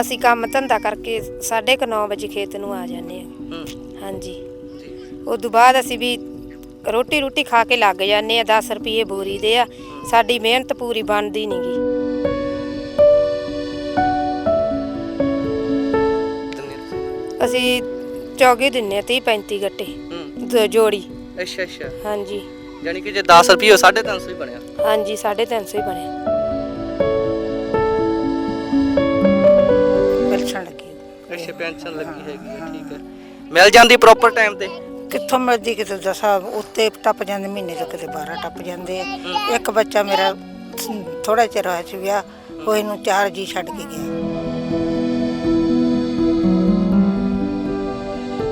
ਅਸੀਂ ਕੰਮ ਧੰਦਾ ਕਰਕੇ 9:30 ਵਜੇ ਖੇਤ ਨੂੰ ਆ ਜਾਂਦੇ ਹਾਂ। ਹੂੰ। ਹਾਂਜੀ। ਉਸ ਤੋਂ ਬਾਅਦ ਅਸੀਂ ਵੀ ਰੋਟੀ ਰੋਟੀ ਖਾ ਕੇ ਲੱਗ ਜਾਂਦੇ ਆ 10 ਰੁਪਏ ਬੋਰੀ ਦੇ ਆ। ਸਾਡੀ ਮਿਹਨਤ ਪੂਰੀ ਬਣਦੀ ਕਿੰਨੇ? ਤੁਸੀਂ? ਅਸੀਂ ਚੌਗੇ ਦਿੰਨੇ ਆ 30 35 ਗੱਟੇ। ਹੂੰ। ਦ- ਜੋੜੀ। ਅੱਛਾ ਅੱਛਾ। ਹਾਂਜੀ। ਯਾਨੀ ਕਿ ਜੇ 10 ਰੁਪਏ 350 ਹੀ ਬਣਿਆ। ਹਾਂਜੀ 350 ਹੀ ਬਣਿਆ। ਮਿਲਣ ਲੱਗੀ ਅੱਛਾ ਪੈਨਸ਼ਨ ਲੱਗੀ ਹੈਗੀ ਠੀਕ ਹੈ। ਮਿਲ ਜਾਂਦੀ ਪ੍ਰੋਪਰ ਟਾਈਮ ਤੇ? ਕਿੱਥੋਂ ਮਿਲਦੀ ਕਿਤੇ ਦਸਾਂ ਉੱਤੇ ਟੱਪ ਜਾਂਦੇ ਮਹੀਨੇ ਤੋਂ ਕਿਤੇ 12 ਟੱਪ ਜਾਂਦੇ ਆ। ਇੱਕ ਬੱਚਾ ਮੇਰਾ ਥੋੜਾ ਚਿਰ ਹੋਇਆ ਸੀ ਵਿਆਹ ਹੋਏ ਨੂੰ ਚਾਰ ਜੀ ਛੱਡ ਕੇ ਗਿਆ।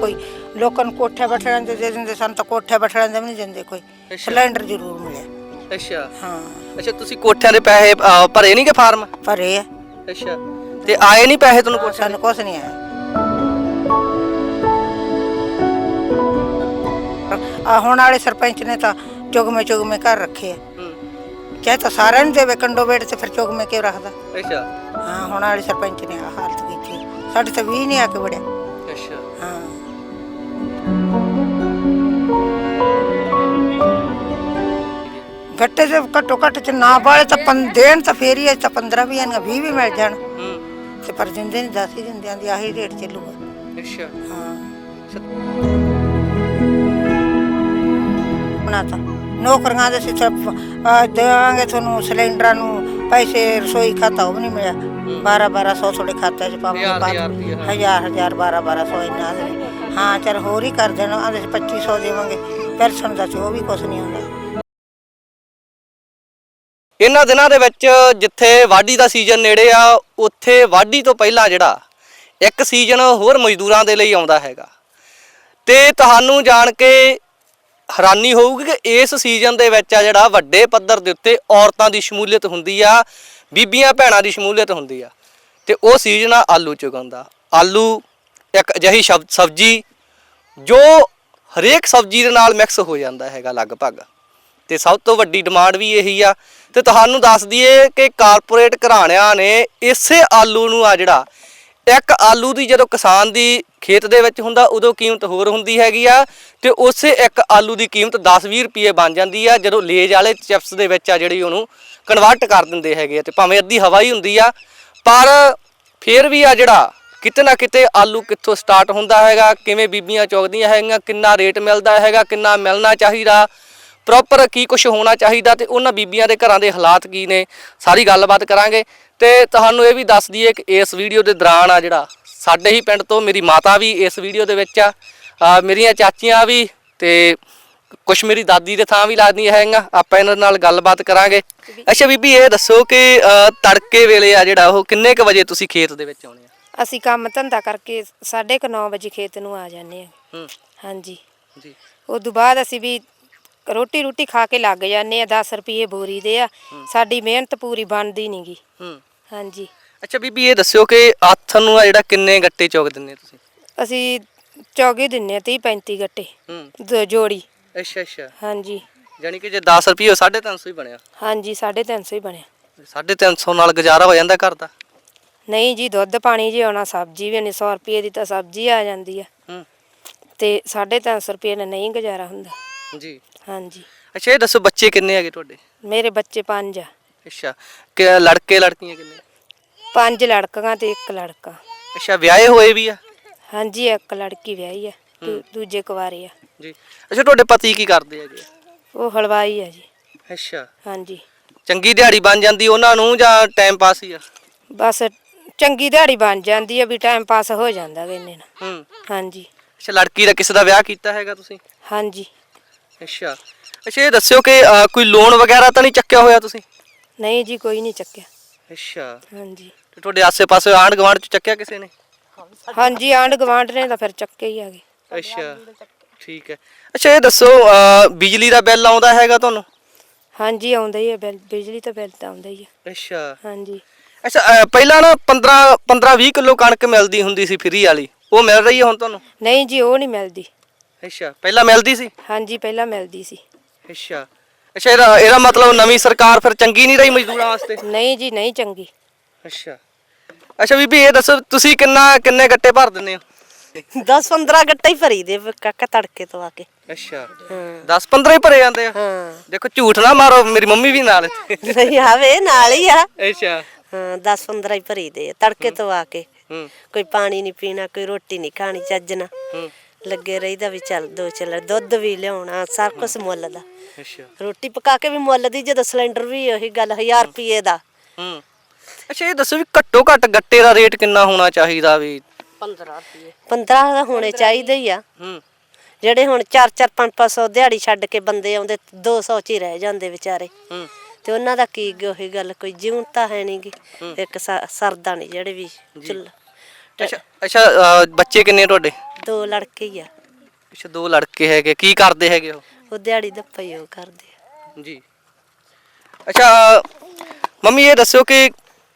ਕੋਈ ਲੋਕਾਂ ਨੂੰ ਕੋਠੇ ਬੈਠਣ ਦੇ ਦੇ ਦਿੰਦੇ ਸਾਨੂੰ ਤਾਂ ਕੋਠੇ ਬੈਠਣ ਦੇ ਵੀ ਨਹੀਂ ਦਿੰਦੇ ਕੋਈ। ਅੱਛਾ। ਸਿਲੰਡਰ ਜ਼ਰੂਰ ਮਿਲਿਆ। ਅੱਛਾ। ਹਾਂ। ਅੱਛਾ ਤੁਸੀਂ ਕੋਠਿਆਂ ਦੇ ਪੈਸੇ ਅਹ, ਭਰੇ ਨਹੀਂਗੇ ਫਾਰਮ? ਪਰ ਇਹ ਆ, ਅੱਛਾ। ਤੇ ਆਏ ਨਹੀਂ ਪੈਸੇ ਤੁਹਾਨੂੰ ਕੋਠਿਆਂ ਸਾਨੂੰ ਕੁਛ ਨਹੀਂ ਆਇਆ ਆ ਹੁਣ ਵਾਲੇ ਸਰਪੰਚ ਨੇ ਤਾਂ ਚੁਗਮੇ ਚੁਗਮੇ ਘਰ ਰੱਖੇ ਆ ਹੂੰ ਚਾਹੇ ਤਾਂ ਸਾਰਿਆਂ ਨੂੰ ਦੇਵੇ ਕੰਡੋ ਵੇੜ ਤੇ ਫਿਰ ਚੁਗਮੇ ਕਿਉਂ ਰੱਖਦਾ ਅੱਛਾ ਹਾਂ ਹੁਣ ਵਾਲੇ ਸਰਪੰਚ ਨੇ ਆ ਹਾਲਤ ਕੀਤੀ ਸਾਡੇ ਤਾਂ ਵੀ ਨਹੀਂ ਆ ਕੇ ਵੜਿਆ ਅੱਛਾ ਹਾਂ ਗੱਟੇ ਦੇ ਘੱਟੋ ਘੱਟ ਚ ਨਾ ਬਾਲੇ ਤਾਂ ਪੰ ਦੇਣ ਤਾਂ ਫੇਰ ਹੀ ਆ, ਤਾਂ 15 ਵੀ ਆਣਗੇ 20 ਵੀ ਮਿਲ ਜਾਣ ਹੂੰ ਤੇ ਪਰ ਦਿੰਦੇ ਨਹੀਂ 10 ਹੀ ਦਿੰਦੇ ਆਂਦੀ ਆਹੀ ਰੇਟ ਚੱਲੂਗਾ। ਅੱਛਾ। ਹਾਂ। ਬਣਾ ਤਾਂ। ਨੌਕਰੀਆਂ ਦੇ ਸਿੱਧਾ ਦੇਵਾਂਗੇ ਤੁਹਾਨੂੰ ਸਿਲੰਡਰਾਂ ਨੂੰ ਪੈਸੇ ਰਸੋਈ ਖਾਤਾ ਉਹ ਵੀ ਨਹੀਂ ਮਿਲਿਆ। 12 1200 ਤੁਹਾਡੇ ਖਾਤੇ 'ਚ ਪਾਵਾਂਗੇ ਹਜ਼ਾਰ- ਹਜ਼ਾਰ ਰੁਪਈਆ, ਹਾਂ। ਹਜ਼ਾਰ ਹਜ਼ਾਰ 12 1200 ਇੰਨਾ ਦੇ ਹਾਂ ਚਲ ਹੋਰ ਹੀ ਕਰ ਦੇਣਾ ਆਦੇ 2500 ਦੇਵਾਂਗੇ। ਪੈਨਸ਼ਨ ਦਾ ਚ ਉਹ ਵੀ ਕੁਝ ਨਹੀਂ ਹੁੰਦਾ। ਇਹਨਾਂ ਦਿਨਾਂ ਦੇ ਵਿੱਚ ਜਿੱਥੇ ਵਾਢੀ ਦਾ ਸੀਜ਼ਨ ਨੇੜੇ ਆ, ਉੱਥੇ ਵਾਢੀ ਤੋਂ ਪਹਿਲਾਂ ਜਿਹੜਾ ਇੱਕ ਸੀਜ਼ਨ ਹੋਰ ਮਜ਼ਦੂਰਾਂ ਦੇ ਲਈ ਆਉਂਦਾ ਹੈਗਾ। ਤੇ ਤੁਹਾਨੂੰ ਜਾਣ ਕੇ ਹੈਰਾਨੀ ਹੋਊਗੀ ਕਿ ਇਸ ਸੀਜ਼ਨ ਦੇ ਵਿੱਚ ਆ ਜਿਹੜਾ ਵੱਡੇ ਪੱਧਰ ਦੇ ਉੱਤੇ ਔਰਤਾਂ ਦੀ ਸ਼ਮੂਲੀਅਤ ਹੁੰਦੀ ਆ, ਬੀਬੀਆਂ ਭੈਣਾਂ ਦੀ ਸ਼ਮੂਲੀਅਤ ਹੁੰਦੀ ਆ। ਤੇ ਉਹ ਸੀਜ਼ਨ ਆ ਆਲੂ ਚੁਗਾਉਂਦਾ ਆਲੂ ਇੱਕ ਅਜਿਹੀ ਸ਼ਬ- ਸਬਜ਼ੀ ਜੋ ਹਰੇਕ ਸਬਜ਼ੀ ਦੇ ਨਾਲ ਮਿਕਸ ਹੋ ਜਾਂਦਾ ਹੈਗਾ ਲਗਭਗ। ਤੇ ਸਭ ਤੋਂ ਵੱਡੀ ਡਿਮਾਂਡ ਵੀ ਇਹੀ ਆ। ਤੇ ਤੁਹਾਨੂੰ ਦੱਸ ਦਈਏ ਕਿ ਕਾਰਪੋਰੇਟ ਘਰਾਣਿਆਂ ਨੇ ਇਸੇ ਆਲੂ ਨੂੰ ਆ ਜਿਹੜਾ, ਇੱਕ ਆਲੂ ਦੀ ਜਦੋਂ ਕਿਸਾਨ ਦੀ ਖੇਤ ਦੇ ਵਿੱਚ ਹੁੰਦਾ, ਉਦੋਂ ਕੀਮਤ ਹੋਰ ਹੁੰਦੀ ਹੈਗੀ ਆ ਤੇ ਉਸੇ ਇੱਕ ਆਲੂ ਦੀ ਕੀਮਤ 10-20 ਰੁਪਏ ਬਣ ਜਾਂਦੀ ਆ, ਜਦੋਂ ਲੇਜ ਵਾਲੇ ਚਿਪਸ ਦੇ ਵਿੱਚ ਆ ਜਿਹੜੀ ਉਹਨੂੰ ਕਨਵਰਟ ਕਰ ਦਿੰਦੇ ਹੈਗੇ ਆ ਤੇ ਭਾਵੇਂ ਅੱਧੀ ਹਵਾ ਹੀ ਹੁੰਦੀ ਆ। ਪਰ ਫਿਰ ਵੀ ਆ ਜਿਹੜਾ, ਕਿਤੇ ਨਾ ਕਿਤੇ ਆਲੂ ਕਿੱਥੋਂ ਸਟਾਰਟ ਹੁੰਦਾ ਹੈਗਾ, ਕਿਵੇਂ ਬੀਬੀਆਂ ਚੁਗਦੀਆਂ ਹੈਗੀਆਂ, ਕਿੰਨਾ ਰੇਟ ਮਿਲਦਾ ਹੈਗਾ, ਕਿੰਨਾ ਮਿਲਣਾ ਚਾਹੀਦਾ ਪ੍ਰੋਪਰ ਕੀ ਕੁਝ ਹੋਣਾ ਚਾਹੀਦਾ ਤੇ ਉਹਨਾਂ ਬੀਬੀਆਂ ਦੇ ਘਰਾਂ ਦੇ ਹਾਲਾਤ ਕੀ ਨੇ ਸਾਰੀ ਗੱਲਬਾਤ ਕਰਾਂਗੇ। ਤੇ ਤੁਹਾਨੂੰ ਇਹ ਵੀ ਦੱਸ ਦਈਏ ਕਿ ਇਸ ਵੀਡੀਓ ਦੇ ਦੌਰਾਨ ਆ ਜਿਹੜਾ ਸਾਡੇ ਹੀ ਪਿੰਡ ਤੋਂ ਮੇਰੀ ਮਾਤਾ ਵੀ ਇਸ ਵੀਡੀਓ ਦੇ ਵਿੱਚ ਆ। ਮੇਰੀਆਂ ਚਾਚੀਆਂ ਵੀ ਤੇ ਕੁਛ ਮੇਰੀ ਦਾਦੀ ਦੇ ਥਾਂ ਵੀ ਲੱਗਦੀਆਂ ਹੈਗੀਆਂ। ਆਪਾਂ ਇਹਨਾਂ ਨਾਲ ਗੱਲਬਾਤ ਕਰਾਂਗੇ। ਅੱਛਾ ਬੀਬੀ ਇਹ ਦੱਸੋ ਕਿ ਤੜਕੇ ਵੇਲੇ ਆ ਜਿਹੜਾ ਉਹ ਕਿੰਨੇ ਕ ਵਜੇ ਤੁਸੀਂ ਖੇਤ ਦੇ ਵਿੱਚ ਆਉਣੇ ਆ? ਅਸੀਂ ਕੰਮ ਧੰਦਾ ਕਰਕੇ 9:30 ਵਜੇ ਖੇਤ ਨੂੰ ਆ ਜਾਂਦੇ ਆ। ਹੂੰ। ਹਾਂਜੀ। ਜੀ। ਉਸ ਤੋਂ ਬਾਅਦ ਅਸੀਂ ਵੀ ਰੋਟੀ ਰੋਟੀ ਖਾ ਕੇ ਲੱਗ ਜਾਂਦੇ ਆ 10 ਰੁਪਏ ਬੋਰੀ ਦੇ ਆ। ਸਾਡੀ ਮਿਹਨਤ ਪੂਰੀ ਬਣਦੀ ਨਹੀਂਗੀ ਹੂੰ। ਹਾਂਜੀ। ਅੱਛਾ ਬੀਬੀ ਇਹ ਦੱਸਿਓ ਕਿ ਆਥਨ ਨੂੰ ਆ ਜਿਹੜਾ ਕਿੰਨੇ ਗੱਟੇ ਚੁਗ ਦਿੰਦੇ ਤੁਸੀਂ? ਅਸੀਂ ਚੌਗੇ ਦਿੰਨੇ ਆ 30 35 ਗੱਟੇ। ਹੂੰ। ਦ- ਜੋੜੀ। ਅੱਛਾ ਅੱਛਾ। ਹਾਂਜੀ। ਯਾਨੀ ਕਿ ਜੇ 10 ਰੁਪਏ 350 ਹੀ ਬਣਿਆ। ਹਾਂਜੀ 350 ਹੀ ਬਣਿਆ। 350 ਨਾਲ ਗੁਜ਼ਾਰਾ ਹੋ ਜਾਂਦਾ ਘਰ ਦਾ? ਨਹੀਂ ਜੀ ਦੁੱਧ ਪਾਣੀ ਜੇ ਆਉਣਾ ਸਬਜ਼ੀ ਵੀ ਨਹੀਂ 100 ਰੁਪਏ ਦੀ ਤਾਂ ਸਬਜ਼ੀ ਆ ਜਾਂਦੀ ਆ। ਹੂੰ। ਤੇ 350 ਰੁਪਏ ਨਾਲ ਨਹੀਂ ਗੁਜ਼ਾਰਾ ਹੁੰਦਾ। ਜੀ। ਹਾਂਜੀ। ਅੱਛਾ ਇਹ ਦੱਸੋ ਬੱਚੇ ਕਿੰਨੇ ਹੈਗੇ ਤੁਹਾਡੇ? ਮੇਰੇ ਬੱਚੇ ਪੰਜ ਆ। ਅੱਛਾ ਕਿ ਲੜਕੇ ਲੜਕੀਆਂ ਕਿੰਨੇ? ਪੰਜ ਲੜਕੀਆਂ ਤੇ ਇੱਕ ਲੜਕਾ। ਅੱਛਾ ਵਿਆਹੇ ਹੋਏ ਵੀ ਆ? ਹਾਂਜੀ ਇੱਕ ਲੜਕੀ ਵਿਆਹੀ ਆ ਦੂ- ਦੂਜੇ ਕੁਵਾਰੇ ਆ। ਜੀ। ਅੱਛਾ ਤੁਹਾਡੇ ਪਤੀ ਕੀ ਕਰਦੇ ਹੈਗੇ ਉਹ ਹਲਵਾਈ ਆ ਜੀ। ਅੱਛਾ। ਹਾਂਜੀ। ਚੰਗੀ ਦਿਹਾੜੀ ਬਣ ਜਾਂਦੀ ਉਹਨਾਂ ਨੂੰ ਜਾਂ ਟਾਈਮ ਪਾਸ ਹੀ ਆ? ਬਸ ਚੰਗੀ ਦਿਹਾੜੀ ਬਣ ਜਾਂਦੀ ਆ ਵੀ ਟਾਈਮ ਪਾਸ ਹੋ ਜਾਂਦਾ ਵੇ ਇੰਨੇ ਨਾਲ। ਹੂੰ। ਹਾਂਜੀ। ਅੱਛਾ ਲੜਕੀ ਦਾ ਕਿਸੇ ਦਾ ਵਿਆਹ ਕੀਤਾ ਹੈਗਾ ਤੁਸੀਂ? ਹਾਂਜੀ। ਅੱਛਾ। ਅੱਛਾ ਇਹ ਦੱਸਿਓ ਕਿ ਕੋਈ ਲੋਨ ਵਗੈਰਾ ਤਾਂ ਨਹੀਂ ਚੱਕਿਆ ਹੋਇਆ ਤੁਸੀਂ? ਨਹੀਂ ਜੀ ਕੋਈ ਨਹੀਂ ਚੱਕਿਆ। ਅੱਛਾ। ਹਾਂਜੀ। ਤੇ ਤੁਹਾਡੇ ਆਸੇ-ਪਾਸੇ ਆਂਢ ਗੁਆਂਢ ਚ ਚੱਕਿਆ ਕਿਸੇ ਨੇ? ਹਾਂਜੀ ਆਂਢ ਗਵਾਂਢ ਨੇ ਤਾਂ ਫਿਰ ਚੱਕੇ ਹੀ ਆਗੇ ਅੱਛਾ ਠੀਕ ਹੈ। ਅੱਛਾ ਇਹ ਦੱਸੋ ਬਿਜਲੀ ਦਾ ਬਿੱਲ ਆਉਂਦਾ ਹੈਗਾ ਤੁਹਾਨੂੰ? ਹਾਂਜੀ ਆਉਂਦਾ ਹੀ ਆ ਬਿੱਲ ਬਿਜਲੀ ਤਾਂ ਬਿੱਲ ਤਾਂ ਆਉਂਦਾ ਹੀ ਆ ਅੱਛਾ। ਹਾਂਜੀ। ਅੱਛਾ ਪਹਿਲਾਂ ਨਾ 15 15 20 ਕਿਲੋ ਕਣਕ ਮਿਲਦੀ ਹੁੰਦੀ ਸੀ ਫਰੀ ਵਾਲੀ। ਉਹ ਮਿਲ ਰਹੀ ਹੈ ਹੁਣ ਤੁਹਾਨੂੰ? ਨਹੀਂ ਜੀ ਉਹ ਨਹੀਂ ਮਿਲਦੀ। ਅੱਛਾ ਪਹਿਲਾਂ ਮਿਲਦੀ ਸੀ? ਹਾਂਜੀ ਪਹਿਲਾਂ ਮਿਲਦੀ ਸੀ। ਅੱਛਾ। ਅੱਛਾ ਇਹਦਾ ਇਹਦਾ ਮਤਲਬ ਨਵੀਂ ਸਰਕਾਰ ਫਿਰ ਚੰਗੀ ਨਹੀਂ ਰਹੀ ਮਜ਼ਦੂਰਾਂ ਵਾਸਤੇ? ਨਹੀਂ ਜੀ ਨਹੀਂ ਚੰਗੀ। ਅੱਛਾ। ਅੱਛਾ ਬੀਬੀ ਇਹ ਦੱਸੋ ਤੁਸੀਂ ਕਿੰਨਾ ਕਿੰਨੇ ਗੱਟੇ ਭਰ ਦਿੰਦੇ ਹੋ? 10 15 ਗੱਟਾ ਹੀ ਭਰੀ ਦੇ ਕਾਕਾ ਤੜਕੇ ਤੋਂ ਆ ਕੇ। ਅੱਛਾ। ਹਾਂ। 10 15 ਹੀ ਭਰੇ ਜਾਂਦੇ ਆ? ਹਾਂ। ਦੇਖੋ ਝੂਠ ਨਾ ਮਾਰੋ ਮੇਰੀ ਮੰਮੀ ਵੀ ਨਾਲ। ਇੱਥੇ ਨਹੀਂ ਆਵੇ ਨਾਲ ਹੀ ਆ। ਅੱਛਾ। ਹਾਂ 10 15 ਹੀ ਭਰੀ ਦੇ ਆ, ਤੜਕੇ ਤੋਂ ਆ ਕੇ। ਹੂੰ। ਕੋਈ ਪਾਣੀ ਨਹੀਂ ਪੀਣਾ ਕੋਈ ਰੋਟੀ ਨਹੀਂ ਖਾਣੀ ਚੱਜ ਨਾਲ। ਹੂੰ। ਲੱਗੇ ਰਹੀਦਾ ਵੀ ਚੱਲ ਦੋ ਚੱਲ ਦੁੱਧ ਵੀ ਲਿਆਉਣਾ ਸਭ ਕੁਝ ਮੁੱਲ ਦਾ। ਅੱਛਾ। ਰੋਟੀ ਪਕਾ ਕੇ ਵੀ ਮੁੱਲ ਦੀ ਜਦੋਂ ਸਿਲੰਡਰ ਵੀ ਉਹੀ ਗੱਲ 1000 ਰੁਪਏ ਦਾ। ਹੂੰ। ਅੱਛਾ ਇਹ ਦੱਸੋ ਵੀ ਘੱਟੋ ਘੱਟ ਗੱਟੇ ਦਾ ਰੇਟ ਕਿੰਨਾ ਹੋਣਾ ਚਾਹੀਦਾ ਵੀ? 15 ਰੁਪਏ 15 ਦਾ ਹੋਣੇ ਚਾਹੀਦੇ ਹੀ। ਆ। ਹੂੰ। ਜਿਹੜੇ ਹੁਣ 4-4 5-500 ਦਿਹਾੜੀ ਛੱਡ ਕੇ ਬੰਦੇ ਆਉਂਦੇ 200 ਚ ਹੀ ਰਹਿ ਜਾਂਦੇ ਵਿਚਾਰੇ। ਹੂੰ। ਤੇ ਉਹਨਾਂ ਦਾ ਕੀ ਗ- ਉਹੀ ਗੱਲ ਕੋਈ ਜਿਉਂ ਤਾਂ ਹੈ ਨਹੀਂਗੀ ਇੱਕ ਸਰਦਾ ਨਹੀਂ ਜਿਹੜੇ ਵੀ ਚੁੱਲ ਅੱਛਾ ਅੱਛਾ ਬੱਚੇ ਕਿੰਨੇ ਤੁਹਾਡੇ? ਦੋ ਲੜਕੇ ਹੀ ਆ। ਅੱਛਾ ਦੋ ਲੜਕੇ ਹੈਗੇ। ਕੀ ਕਰਦੇ ਹੈਗੇ ਉਹ? ਉਹ ਦਿਹਾੜੀ ਹੀ ਉਹ ਕਰਦੇ ਆ। ਜੀ। ਅੱਛਾ ਮੰਮੀ ਇਹ ਦੱਸਿਓ ਕਿ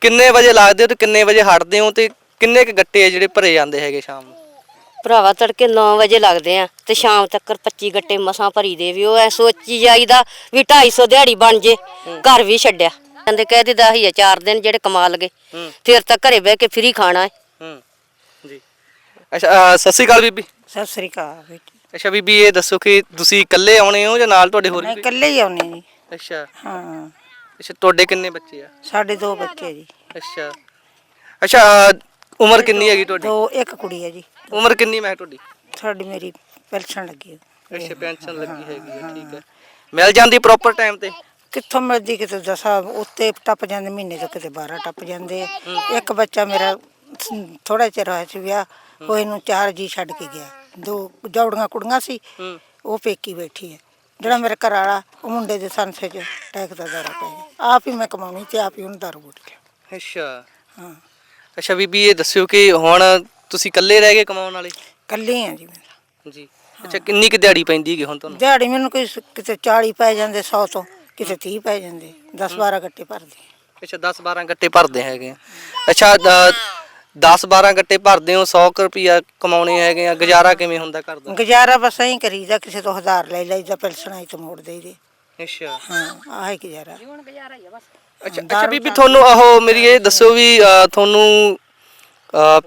ਕਿੰਨੇ ਵਜੇ ਲੱਗਦੇ ਹੋ ਤੇ ਕਿੰਨੇ ਵਜੇ ਹਟਦੇ ਹੋ ਤੇ ਕਿੰਨੇ ਕ ਗੱਟੇ ਆ ਜਿਹੜੇ ਭਰੇ ਜਾਂਦੇ ਹੈਗੇ ਸ਼ਾਮ ਨੂੰ? ਭਰਾਵਾ ਤੜਕੇ 9 ਵਜੇ ਲੱਗਦੇ ਆ ਤੇ ਸ਼ਾਮ ਤੱਕ 25 ਗੱਟੇ ਮਸਾਂ ਭਰੀ ਦੇ ਵੀ। ਉਹ ਐ ਸੋਚੀ ਜਾਈਦਾ ਵੀ 250 ਦਿਹਾੜੀ ਬਣ ਜੇ ਘਰ ਵੀ ਛੱਡਿਆ। ਕਹਿੰਦੇ ਕਹਿ ਦਿੱਤਾ ਹੀ ਆ ਚਾਰ ਦਿਨ ਜਿਹੜੇ ਕਮਾ ਲਗੇ ਹੂੰ। ਫਿਰ ਤਾਂ ਘਰੇ ਬਹਿ ਕੇ ਫ੍ਰੀ ਖਾਣਾ ਹੈ। ਅੱਛਾ ਅਹ, ਸਤਿ ਸ਼੍ਰੀ ਅਕਾਲ ਬੀਬੀ। ਸਤਿ ਸ੍ਰੀ ਅਕਾਲ ਬੇਟੀ ਅੱਛਾ ਬੀਬੀ ਇਹ ਦੱਸੋ ਕਿ ਤੁਸੀਂ ਇਕੱਲੇ ਆਉਣੇ ਹੋ ਜਾਂ ਨਾਲ ਤੁਹਾਡੇ ਹੋਰ ਨਹੀਂ ਵੀ? ਇਕੱਲੇ ਹੀ ਆਉਨੇ ਜੀ। ਅੱਛਾ। ਹਾਂ। ਅੱਛਾ ਤੁਹਾਡੇ ਕਿੰਨੇ ਬੱਚੇ ਆ? ਸਾਡੇ ਦੋ ਬੱਚੇ ਜੀ। ਅੱਛਾ। ਅੱਛਾ ਅਹ, ਉਮਰ ਕਿੰਨੀ ਹੈਗੀ ਤੁਹਾਡੀ? ਦੋ ਇੱਕ ਕੁੜੀ ਹੈ ਜੀ। ਉਮਰ ਕਿੰਨੀ ਮੈਂ ਤੁਹਾਡੀ? ਤੁਹਾਡੀ ਮੇਰੀ ਪੈਨਸ਼ਨ ਲੱਗੀ ਹੈ। ਅੱਛਾ ਪੈਨਸ਼ਨ ਲੱਗੀ ਹੈਗੀ ਆ ਠੀਕ ਹੈ। ਮਿਲ ਜਾਂਦੀ ਪ੍ਰੋਪਰ ਟਾਈਮ ਤੇ? ਕਿੱਥੋਂ ਮਿਲਦੀ ਕਿਤੇ ਦਸਾਂ ਉੱਤੇ ਟੱਪ ਜਾਂਦੇ ਮਹੀਨੇ ਤੋਂ ਕਿਤੇ 12 ਟੱਪ ਜਾਂਦੇ ਆ। ਇੱਕ ਬੱਚਾ ਮੇਰਾ ਥੋੜਾ ਚਿਰ ਹੋਇਆ ਸੀ ਵਿਆਹ। ਹੋਏ ਨੂੰ ਚਾਰ ਜੀ ਛੱਡ ਕੇ ਗਿਆ। ਦੋ ਜੌੜੀਆਂ ਕੁੜੀਆਂ ਸੀ ਹੂੰ। ਉਹ ਪੇਕੀ ਬੈਠੀ ਹੈ। ਜਿਹੜਾ ਮੇਰੇ ਘਰ ਵਾਲਾ ਉਹ ਮੁੰਡੇ ਦੇ ਸੰਸੇ 'ਚ ਟੈਕ ਦਾ ਦੌਰਾ ਪੈ ਗਿਆ ਆਪ ਹੀ ਮੈਂ ਕਮਾਉਣੀ ਤੇ ਆਪ ਹੀ ਉਹਨੂੰ ਦਾਰੂ ਬੁੱਟ ਗਿਆ ਅੱਛਾ। ਹਾਂ। ਅੱਛਾ ਬੀਬੀ ਇਹ ਦੱਸਿਓ ਕਿ ਹੁਣ ਤੁਸੀਂ ਇਕੱਲੇ ਰਹਿ ਗਏ ਕਮਾਉਣ ਵਾਲੇ? ਕੱਲੀ ਆ ਜੀ ਮੈਂ। ਜੀ। ਅੱਛਾ ਕਿੰਨੀ ਕੁ ਦਿਹਾੜੀ ਪੈਂਦੀ ਹੈਗੀ ਹੁਣ ਤੁਹਾਨੂੰ? ਦਿਹਾੜੀ ਮੈਨੂੰ ਕੋਈ ਸ- ਕਿਤੇ 40 ਪੈ ਜਾਂਦੇ 100 ਤੋਂ ਕਿਤੇ 30 ਪੈ ਜਾਂਦੇ 10 12 ਗੱਟੇ ਭਰਦੇ। ਅੱਛਾ 10 12 ਗੱਟੇ ਭਰਦੇ ਹੈਗੇ ਆ। ਅੱਛਾ 10 12 ਗੱਟੇ ਭਰਦੇ ਹੋ 100 ਰੁਪਿਆ ਕਮਾਉਣੇ ਹੈਗੇ ਆ ਗੁਜ਼ਾਰਾ ਕਿਵੇਂ ਹੁੰਦਾ ਘਰ ਦਾ? ਗੁਜ਼ਾਰਾ ਬਸ ਐਂ ਕਰੀਦਾ ਕਿਸੇ ਤੋਂ ਹਜ਼ਾਰ ਲੈ ਲਈਦਾ ਪੈਨਸ਼ਨ ਆਈ ਤੋਂ ਮੋੜ ਦੇਈਦੇ। ਅੱਛਾ। ਹਾਂ ਆਹ ਹੀ ਗੁਜ਼ਾਰਾ। ਅੱਛਾ ਅੱਛਾ ਬੀਬੀ ਤੁਹਾਨੂੰ ਆਹੋ ਮੇਰੀ ਇਹ ਦੱਸੋ ਵੀ ਅਹ, ਤੁਹਾਨੂੰ ਅਹ,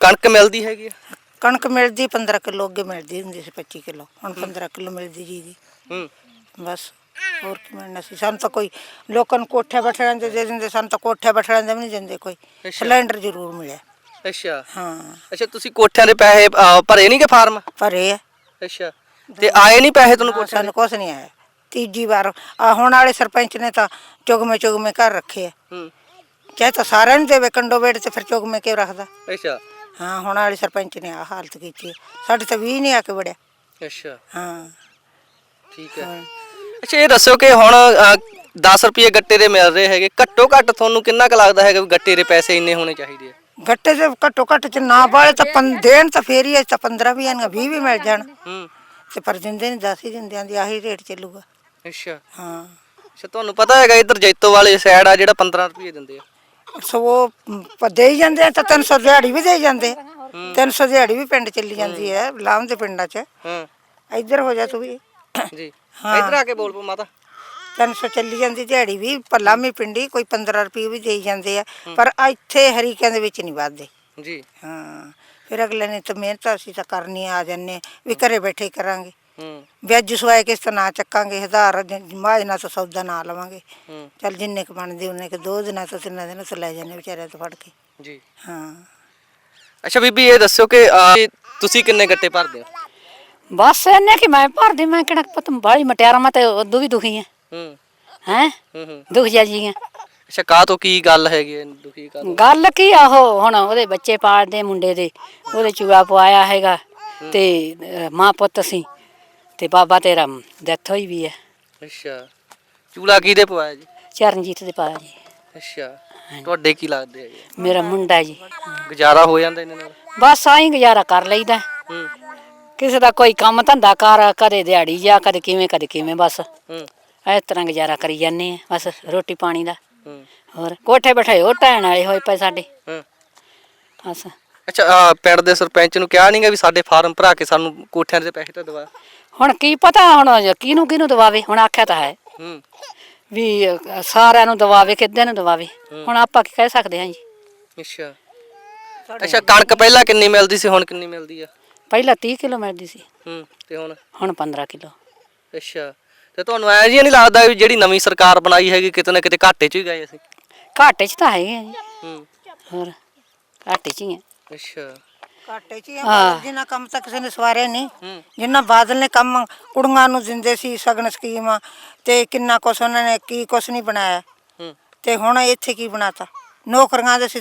ਕਣਕ ਮਿਲਦੀ ਹੈਗੀ ਆ? ਕਣਕ ਮਿਲਦੀ 15 ਕਿਲੋ ਅੱਗੇ ਮਿਲਦੀ ਹੁੰਦੀ ਸੀ 25 ਕਿਲੋ। ਹੁਣ 15 ਕਿਲੋ ਮਿਲਦੀ ਜੀ ਦੀ। ਹੂੰ। ਬਸ। ਹੋਰ ਕੀ ਮਿਲਣਾ ਸੀ? ਸਾਨੂੰ ਤਾਂ ਕੋਈ ਲੋਕਾਂ ਨੂੰ ਕੋਠੇ ਬੈਠਣ ਦੇ ਦੇ ਦਿੰਦੇ ਸਾਨੂੰ ਤਾਂ ਕੋਠੇ ਬੈਠਣ ਦੇ ਵੀ ਨਹੀਂ ਦਿੰਦੇ ਕੋਈ। ਸਿਲੰਡਰ ਜ਼ਰੂਰ ਮਿਲਿਆ। ਅੱਛਾ। ਹਾਂ। ਅੱਛਾ ਤੁਸੀਂ ਕੋਠਿਆਂ ਦੇ ਪੈਸੇ ਅਹ, ਭਰੇ ਨਹੀਂ ਕਿ ਫਾਰਮ? ਭਰੇ ਆ। ਅੱਛਾ। ਤੇ ਆਏ ਨਹੀਂ ਪੈਸੇ ਤੁਹਾਨੂੰ ਕੋਠਿਆਂ ਸਾਨੂੰ ਕੁਛ ਨਹੀਂ ਆਇਆ। ਤੀਜੀ ਵਾਰ ਆ ਹੁਣ ਵਾਲੇ ਸਰਪੰਚ ਨੇ ਤਾਂ ਚੁਗਮੇ ਚੁਗਮੇ ਘਰ ਰੱਖੇ ਆ। ਹੂੰ। ਚਾਹੇ ਤਾਂ ਸਾਰਿਆਂ ਨੂੰ ਦੇਵੇ ਕੰਡੋ ਵੇੜ ਤੇ ਫਿਰ ਚੁਗਮੇ ਕਿਉਂ ਰੱਖਦਾ? ਅੱਛਾ। ਹਾਂ ਹੁਣ ਵਾਲੇ ਸਰਪੰਚ ਨੇ ਆ ਹਾਲਤ ਕੀਤੀ ਹੈ। ਸਾਡੇ ਤਾਂ ਵੀ ਨਹੀਂ ਆ ਕੇ ਵੜਿਆ। ਅੱਛਾ। ਹਾਂ। ਠੀਕ ਹੈ। ਹਾਂ। ਅੱਛਾ ਇਹ ਦੱਸੋ ਕਿ ਹੁਣ 10 ਰੁਪਏ ਗੱਟੇ ਦੇ ਮਿਲ ਰਹੇ ਹੈਗੇ। ਘੱਟੋ ਘੱਟ ਤੁਹਾਨੂੰ ਕਿੰਨਾ ਕੁ ਲੱਗਦਾ ਹੈਗਾ ਵੀ ਗੱਟੇ ਦੇ ਪੈਸੇ ਇੰਨੇ ਹੋਣੇ ਚਾਹੀਦੇ ਆ? ਗੱਟੇ ਦੇ ਘੱਟੋ ਘੱਟ ਚ ਨਾ ਬਾਲੇ ਤਾਂ ਪੰ ਦੇਣ ਤਾਂ ਫੇਰ ਹੀ ਆ, ਤਾਂ 15 ਵੀ ਆਣਗੇ 20 ਵੀ ਮਿਲ ਜਾਣ। ਹੂੰ। ਤੇ ਪਰ ਦਿੰਦੇ ਨਹੀਂ 10 ਹੀ ਦਿੰਦੇ ਆਂਦੀ ਆਹੀ ਰੇਟ ਚੱਲੂਗਾ। ਅੱਛਾ। ਹਾਂ। ਅੱਛਾ ਤੁਹਾਨੂੰ ਪਤਾ ਹੈਗਾ ਇੱਧਰ ਜੈਤੋ ਵਾਲੇ ਸਾਈਡ ਆ ਜਿਹੜਾ 15 ਰੁਪਏ ਦਿੰਦੇ ਆ? ਸੋ ਉਹ ਮ, ਪ- ਦੇ ਹੀ ਜਾਂਦੇ ਆ ਤਾਂ 300 ਦਿਹਾੜੀ ਵੀ ਦੇ ਜਾਂਦੇ। 300 ਦਿਹਾੜੀ ਵੀ ਪਿੰਡ ਚੱਲੀ ਜਾਂਦੀ ਹੈ ਲਾਮ ਦੇ ਪਿੰਡਾਂ 'ਚ। ਹਾਂ। ਇੱਧਰ ਹੋ ਜਾ ਤੂੰ ਵੀ। ਜੀ। ਹਾਂ। ਇੱਧਰ ਆ ਕੇ ਬੋਲ ਪੋ ਮਾਤਾ 300 ਚੱਲੀ ਜਾਂਦੀ ਦਿਹਾੜੀ ਵੀ ਪੱਲਾਮੀ ਪਿੰਡੀ ਕੋਈ 15 ਰੁਪਏ ਵੀ ਦੇਈ ਜਾਂਦੇ ਆ। ਪਰ ਇੱਥੇ ਹਰੀਕਿਆਂ ਦੇ ਵਿੱਚ ਨਹੀਂ ਵੱਧਦੇ। ਜੀ। ਹਾਂ ਫਿਰ ਅਗਲੇ ਨੇ ਤਾਂ ਮਿਹਨਤ ਅਸੀਂ ਤਾਂ ਕਰਨੀ ਆ ਜੰਨੇ ਵੀ ਘਰੇ ਬੈਠੇ ਹੀ ਕਰਾਂਗੇ। ਹੂੰ। ਵਿਆਜ ਸਵਾਏ ਕਿਸ ਤਾਂ ਨਾ ਚੱਕਾਂਗੇ ਹਜ਼ਾਰ ਮਾਜਨਾ ਤੋਂ ਸੌਦਾ ਨਾ ਲਵਾਂਗੇ। ਹੂੰ। ਚੱਲ ਜਿੰਨੇ ਕ ਬਣਦੇ ਉਹਨੇ ਕ ਦੋ ਦਿਨਾਂ ਤੋਂ ਤਿੰਨਾਂ ਦਿਨਾਂ ਤੋਂ ਲੈ ਜਾਂਦੇ ਵਿਚਾਰਿਆਂ ਤੋਂ ਫੜ ਕੇ। ਜੀ। ਹਾਂ। ਅੱਛਾ ਬੀਬੀ ਇਹ ਦੱਸੋ ਕਿ ਅਹ, ਤੁਸੀਂ ਕਿੰਨੇ ਗੱਟੇ ਭਰਦੇ ਹੋ? ਬਸ ਇਹਨੇ ਕਿ ਮੈਂ ਭਰਦੀ ਮੈਂ ਕਿਹੜਾ ਪਤ ਬਾਲੀ ਮਟਿਆਰਾ ਮੈਂ ਤੇ ਉਦੋਂ ਵੀ ਦੁਖੀ ਆ। ਹੂੰ। ਹੈ? ਹੂੰ ਹੂੰ। ਦੁਖ ਜਾ ਜੀ ਆ। ਅੱਛਾ ਕਾਹ ਤੋਂ ਕੀ ਗੱਲ ਹੈਗੀ ਹੈ ਦੁਖੀ ਕਾ ਗੱਲ ਕੀ ਆ ਉਹ ਹੁਣ ਉਹਦੇ ਬੱਚੇ ਪਾਲਦੇ ਮੁੰਡੇ ਦੇ ਉਹਦੇ ਚੂੜਾ ਪਵਾਇਆ ਹੈਗਾ ਤੇ ਅਹ, ਮਾਂ ਪੁੱਤ ਸੀ ਤੇ ਬਾਬਾ ਤੇਰਾ ਡੈਥ ਹੋਈ ਵੀ ਹੈ ਅੱਛਾ। ਚੂਲਾ ਕਿਹਦੇ ਪਵਾਇਆ ਜੀ? ਚਰਨਜੀਤ ਦੇ ਪਾਇਆ ਜੀ। ਅੱਛਾ। ਤੁਹਾਡੇ ਕੀ ਲੱਗਦੇ ਹੈਗੇ ਮੇਰਾ ਮੁੰਡਾ ਜੀ। ਗੁਜ਼ਾਰਾ ਹੋ ਜਾਂਦਾ ਇਹਨਾਂ ਨਾਲ? ਬਸ ਆਈ ਗੁਜ਼ਾਰਾ ਕਰ ਲਈਦਾ। ਹੂੰ। ਕਿਸੇ ਦਾ ਕੋਈ ਕੰਮ ਧੰਦਾ ਕਰ ਕਦੇ ਦਿਹਾੜੀ ਜਾ ਕਦੇ ਕਿਵੇਂ ਕਦੇ ਕਿਵੇਂ ਬਸ। ਹੂੰ। ਇਸ ਤਰ੍ਹਾਂ ਗੁਜ਼ਾਰਾ ਕਰੀ ਜਾਂਦੇ ਆ ਬਸ ਰੋਟੀ ਪਾਣੀ ਦਾ। ਹੂੰ। ਹੋਰ ਕੋਠੇ ਬਿਠਾਏ ਉਹ ਢਹਿਣ ਵਾਲੇ ਹੋਏ ਪਏ ਸਾਡੇ। ਹੂੰ। ਬਸ। ਅੱਛਾ ਆਹ ਪਿੰਡ ਦੇ ਸਰਪੰਚ ਨੂੰ ਕਿਹਾ ਨਹੀਂਗਾ ਵੀ ਸਾਡੇ ਫਾਰਮ ਭਰਾ ਕੇ ਸਾਨੂੰ ਕੋਠਿਆਂ ਦੇ ਪੈਸੇ ਤਾਂ ਦਵਾ। ਹੁਣ ਕੀ ਪਤਾ ਹੁਣ ਕਿਹਨੂੰ ਕਿਹਨੂੰ ਦਵਾਵੇ ਹੁਣ ਆਖਿਆ ਤਾਂ ਹੈ। ਹੂੰ। ਵੀ ਅਹ, ਸਾਰਿਆਂ ਨੂੰ ਦਵਾਵੇ ਕਿੱਦਾਂ ਨੂੰ ਦਵਾਵੇ। ਹੁਣ ਆਪਾਂ ਕੀ ਕਹਿ ਸਕਦੇ ਹਾਂ ਜੀ। ਅੱਛਾ। ਅੱਛਾ ਕਣਕ ਪਹਿਲਾਂ ਕਿੰਨੀ ਮਿਲਦੀ ਸੀ ਹੁਣ ਕਿੰਨੀ ਮਿਲਦੀ ਆ? ਪਹਿਲਾਂ 30 ਕਿਲੋ ਮਿਲਦੀ ਸੀ। ਹੂੰ ਤੇ ਹੁਣ? ਹੁਣ 15 ਕਿਲੋ। ਅੱਛਾ ਤੇ ਤੁਹਾਨੂੰ ਐ ਜੀ ਨਹੀਂ ਲੱਗਦਾ ਵੀ ਜਿਹੜੀ ਨਵੀਂ ਸਰਕਾਰ ਬਣਾਈ ਹੈਗੀ ਕਿਤੇ ਨਾ ਕਿਤੇ ਘਾਟੇ 'ਚ ਹੀ ਗਏ ਅਸੀਂ? ਘਾਟੇ 'ਚ ਤਾਂ ਹੈਗੇ ਆ ਜੀ। ਹੂੰ। ਹੋਰ ਘਾਟੇ 'ਚ ਹੀ ਆ। ਅੱਛਾ। ਘਾਟੇ 'ਚ ਹੀ ਆ, ਜਿੰਨਾ ਕੰਮ ਤਾਂ ਕਿਸੇ ਨੇ ਸਵਾਰਿਆ ਨਹੀਂ ਜਿੰਨਾ ਬਾਦਲ ਨੇ ਕੰਮ ਕੁੜੀਆਂ ਨੂੰ ਦਿੰਦੇ ਸੀ ਸਗਨ ਸਕੀਮ ਤੇ ਕਿੰਨਾ ਕੁਛ ਉਹਨਾਂ ਨੇ ਕੀ ਕੁਛ ਨਹੀਂ ਬਣਾਇਆ। ਹੂੰ। ਤੇ ਹੁਣ ਇੱਥੇ ਕੀ ਬਣਾਤਾ? ਨੌਕਰੀਆਂ ਦੇ ਸੀ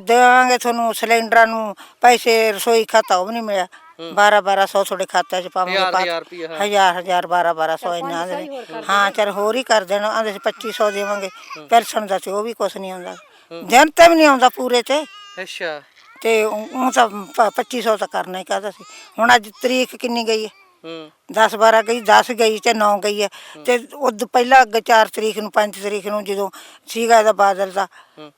ਦੇਵਾਂਗੇ ਤੁਹਾਨੂੰ ਸਿਲੰਡਰਾਂ ਨੂੰ ਪੈਸੇ ਰਸੋਈ ਖਾਤਾ ਉਹ ਵੀ ਨਹੀਂ ਮਿਲਿਆ। 12 1200 ਤੁਹਾਡੇ ਖਾਤੇ 'ਚ ਪਾਵਾਂਗੇ ਹਜ਼ਾਰ- ਪਾ- ਹਜ਼ਾਰ ਰੁਪਈਆ, ਹਾਂ। ਹਜ਼ਾਰ ਹਜ਼ਾਰ 12 1200 ਇੰਨਾ ਦੇ। ਹਾਂ ਚਲ ਹੋਰ ਹੀ ਕਰ ਦੇਣਾ ਆਂਦੇ ਸੀ 2500 ਦੇਵਾਂਗੇ ਪੈਨਸ਼ਨ ਦਾ ਤੇ ਉਹ ਵੀ ਕੁਛ ਨਹੀਂ ਆਉਂਦਾ। ਦਿਨ ਤੇ ਵੀ ਨਹੀਂ ਆਉਂਦਾ ਪੂਰੇ ਤੇ। ਅੱਛਾ। ਤੇ ਉਹ ਤਾਂ ਪ- 2500 ਤਾਂ ਕਰਨਾ ਹੀ ਕਹਦਾ ਸੀ। ਹੁਣ ਅੱਜ ਤਰੀਕ ਕਿੰਨੀ ਗਈ ਹੂੰ? 10 12 ਗਈ 10 ਗਈ ਤੇ 9 ਗਈ ਹੈ। ਤੇ ਉਹ ਪਹਿਲਾਂ ਅੱਗੇ 4 ਤਰੀਕ ਨੂੰ 5 ਤਰੀਕ ਨੂੰ ਜਦੋਂ ਸੀਗਾ ਇਹਦਾ ਬਾਦਲ ਦਾ ਹੂੰ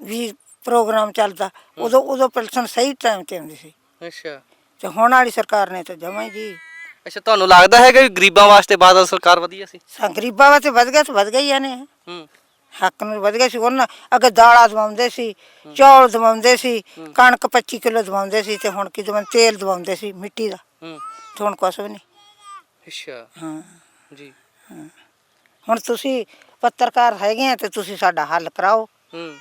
ਵੀ ਪ੍ਰੋਗਰਾਮ ਚੱਲਦਾ ਉਦੋਂ ਉਦੋਂ ਪੈਨਸ਼ਨ ਸਹੀ ਟਾਈਮ ਤੇ ਆਉਂਦੀ ਸੀ। ਅੱਛਾ। ਤੇ ਹੁਣ ਵਾਲੀ ਸਰਕਾਰ ਨੇ ਤਾਂ ਜਮਾ ਹੀ ਜੀ। ਅੱਛਾ ਤੁਹਾਨੂੰ ਲੱਗਦਾ ਹੈਗਾ ਵੀ ਗਰੀਬਾਂ ਵਾਸਤੇ ਬਾਦਲ ਸਰਕਾਰ ਵਧੀਆ ਸੀ? ਸਾ ਗਰੀਬਾਂ ਵਾਸਤੇ ਵਧ ਗਿਆ ਤੇ ਵਧ ਗਈਆਂ ਨੇ ਹੂੰ। ਹੱਕ ਨੂੰ ਵਧ ਗਿਆ ਸੀ। ਉਹਨਾਂ ਅੱਗੇ ਦਾਲਾਂ ਦਵਾਉਂਦੇ ਸੀ ਚੌਲ ਦਵਾਉਂਦੇ ਸੀ ਕਣਕ 25 ਕਿਲੋ ਦਵਾਉਂਦੇ ਸੀ ਤੇ ਹੁਣ ਕੀ ਦਵਾਂ ਤੇਲ ਦਵਾਉਂਦੇ ਸੀ ਮਿੱਟੀ ਦਾ। ਹੂੰ। ਹੁਣ ਕੁਛ ਵੀ ਨਹੀਂ। ਅੱਛਾ। ਹਾਂ। ਜੀ। ਹੁਣ ਤੁਸੀਂ ਪੱਤਰਕਾਰ ਹੈਗੇ ਆ ਤੇ ਤੁਸੀਂ ਸਾਡਾ ਹੱਲ ਕਰਾਓ। ਹੂੰ।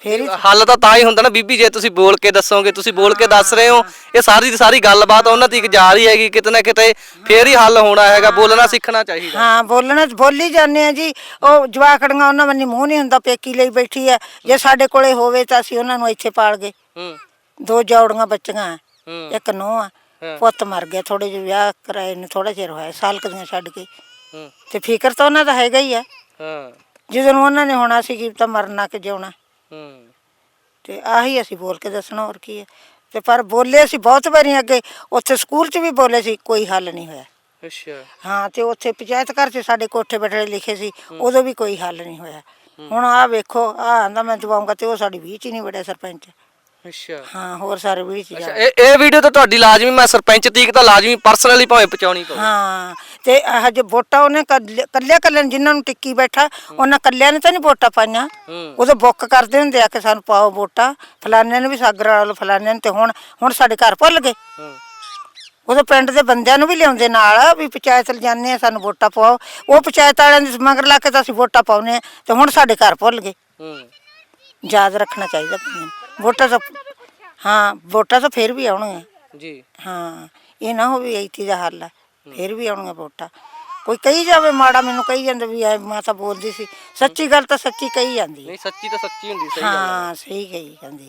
ਫੇਰ ਹੀ ਹੱਲ ਤਾਂ ਤਾਂ ਹੀ ਹੁੰਦਾ ਨਾ ਬੀਬੀ ਜੇ ਤੁਸੀਂ ਬੋਲ ਕੇ ਦੱਸੋਗੇ ਤੁਸੀਂ ਬੋਲ ਕੇ ਦੱਸ ਰਹੇ ਹੋ। ਇਹ ਸਾਰੀ ਦੀ ਸਾਰੀ ਗੱਲਬਾਤ ਉਹਨਾਂ ਤੱਕ ਜਾ ਰਹੀ ਹੈਗੀ ਕਿਤੇ ਨਾ ਕਿਤੇ ਫੇਰ ਹੀ ਹੱਲ ਹੋਣਾ ਹੈਗਾ ਬੋਲਣਾ ਸਿੱਖਣਾ ਚਾਹੀਦਾ। ਹਾਂ ਬੋਲਣਾ ਬੋਲੀ ਜਾਂਦੇ ਆ ਜੀ। ਉਹ ਜਵਾਕੜੀਆਂ ਉਹਨਾਂ ਬੰਨੀ ਮੂੰਹ ਨਹੀਂ ਹੁੰਦਾ ਪੇਕੀ ਲਈ ਬੈਠੀ ਆ। ਜੇ ਸਾਡੇ ਕੋਲੇ ਹੋਵੇ ਤਾਂ ਅਸੀਂ ਉਹਨਾਂ ਨੂੰ ਇੱਥੇ ਪਾਲ ਗਏ। ਹੂੰ। ਦੋ ਜੌੜੀਆਂ ਬੱਚੀਆਂ ਹੂੰ। ਇੱਕ ਨੂੰਹ ਆ। ਪੁੱਤ ਮਰ ਗਿਆ ਥੋੜੇ ਜਿਹੇ ਵਿਆਹ ਕਰਾਏ ਨੂੰ ਥੋੜਾ ਚਿਰ ਹੋਇਆ ਸਾਲ ਕਦੀਆਂ ਛੱਡ ਕੇ। ਹੂੰ। ਤੇ ਫਿਕਰ ਤਾਂ ਉਹਨਾਂ ਦਾ ਹੈਗਾ ਹੀ ਆ। ਹਾਂ। ਜਦੋਂ ਉਹਨਾਂ ਨੇ ਹੋਣਾ ਸੀ ਕਿ ਤਾਂ ਮਰਨਾ ਕਿ ਜਿਉਣਾ। ਹੂੰ। ਤੇ ਆਹੀ ਅਸੀਂ ਬੋਲ ਕੇ ਦੱਸਣਾ ਹੋਰ ਕੀ ਹੈ ਤੇ ਪਰ ਬੋਲੇ ਅਸੀਂ ਬਹੁਤ ਵਾਰੀ ਅੱਗੇ ਉੱਥੇ ਸਕੂਲ 'ਚ ਵੀ ਬੋਲੇ ਸੀ ਕੋਈ ਹੱਲ ਨਹੀਂ ਹੋਇਆ। ਅੱਛਾ। ਹਾਂ ਤੇ ਉੱਥੇ ਪੰਚਾਇਤ ਘਰ 'ਚ ਸਾਡੇ ਕੋਠੇ ਬੈਠੇ ਲਿਖੇ ਸੀ ਉਦੋਂ ਵੀ ਕੋਈ ਹੱਲ ਨਹੀਂ ਹੋਇਆ। ਹੁਣ ਆਹ ਵੇਖੋ ਆਹ ਆਂਦਾ ਮੈਂ ਦਵਾਉਂਗਾ ਤੇ ਉਹ ਸਾਡੀ ਵੀਹ 'ਚ ਹੀ ਨਹੀਂ ਵੜਿਆ ਸਰਪੰਚ। ਅੱਛਾ। ਹਾਂ ਹੋਰ ਸਾਰੇ ਵੀਹ 'ਚ ਅੱਛਾ ਜਾ ਇਹ ਇਹ ਵੀਡੀਓ ਤਾਂ ਤੁਹਾਡੀ ਲਾਜ਼ਮੀ ਮੈਂ ਸਰਪੰਚ ਤੀਕ ਤਾਂ ਲਾਜ਼ਮੀ ਪਰਸਨਲੀ ਭਾਵੇਂ ਪਹੁੰਚਾਉਣੀ ਪਊ ਹਾਂ ਤੇ ਹਜੇ ਵੋਟਾਂ ਉਹਨੇ ਕੱਲੇ ਕੱਲੇ ਜਿਨ੍ਹਾਂ ਨੂੰ ਟਿੱਕੀ ਬੈਠਾ ਉਹਨਾਂ ਕੱਲਿਆਂ ਨੇ ਤਾਂ ਨਹੀਂ ਵੋਟਾਂ ਪਾਈਆਂ। ਹੂੰ। ਉਦੋਂ ਬੁੱਕ ਕਰਦੇ ਹੁੰਦੇ ਆ ਕਿ ਸਾਨੂੰ ਪਾਓ ਵੋਟਾਂ। ਫਲਾਣੇ ਨੂੰ ਵੀ ਸਾਗਰ ਵਾਲੋ ਫਲਾਣੇ ਨੂੰ ਤੇ ਹੁਣ ਹੁਣ ਸਾਡੇ ਘਰ ਭੁੱਲ ਗਏ। ਉਦੋਂ ਪਿੰਡ ਦੇ ਬੰਦਿਆਂ ਨੂੰ ਵੀ ਲਿਆਉਂਦੇ ਨਾਲ ਵੀ ਪੰਚਾਇਤ ਜਾਂਦੇ ਆ ਸਾਨੂੰ ਵੋਟਾਂ ਪਾਓ। ਉਹ ਪੰਚਾਇਤ ਵਾਲਿਆਂ ਦੇ ਮਗਰ ਲਾ ਕੇ ਤਾਂ ਅਸੀਂ ਵੋਟਾਂ ਪਾਉਨੇ ਆ ਤੇ ਹੁਣ ਸਾਡੇ ਘਰ ਭੁੱਲ ਗਏ। ਯਾਦ ਰੱਖਣਾ ਚਾਹੀਦਾ ਨੂੰ। ਵੋਟਾਂ ਤਾਂ ਹਾਂ ਵੋਟਾਂ ਤਾਂ ਫੇਰ ਵੀ ਆਉਣਗੀਆਂ। ਜੀ। ਹਾਂ ਇਹ ਨਾ ਹੋਵੇ ਇੱਥੇ ਦਾ ਹੱਲ ਹੈ ਫੇਰ ਵੀ ਆਉਣਗੀਆਂ ਵੋਟਾਂ। ਕੋਈ ਕਹੀ ਜਾਵੇ ਮਾੜਾ ਮੈਨੂੰ ਕਹੀ ਜਾਂਦੇ ਵੀ ਐ ਮੈਂ ਤਾਂ ਬੋਲਦੀ ਸੀ। ਸੱਚੀ ਗੱਲ ਤਾਂ ਸੱਚੀ ਕਹੀ ਜਾਂਦੀ। ਹੈ। ਨਹੀਂ ਸੱਚੀ ਤਾਂ ਸੱਚੀ ਹੁੰਦੀ ਸਹੀ ਗੱਲ ਹੈ ਹਾਂ ਸਹੀ ਕਹੀ ਜਾਂਦੀ।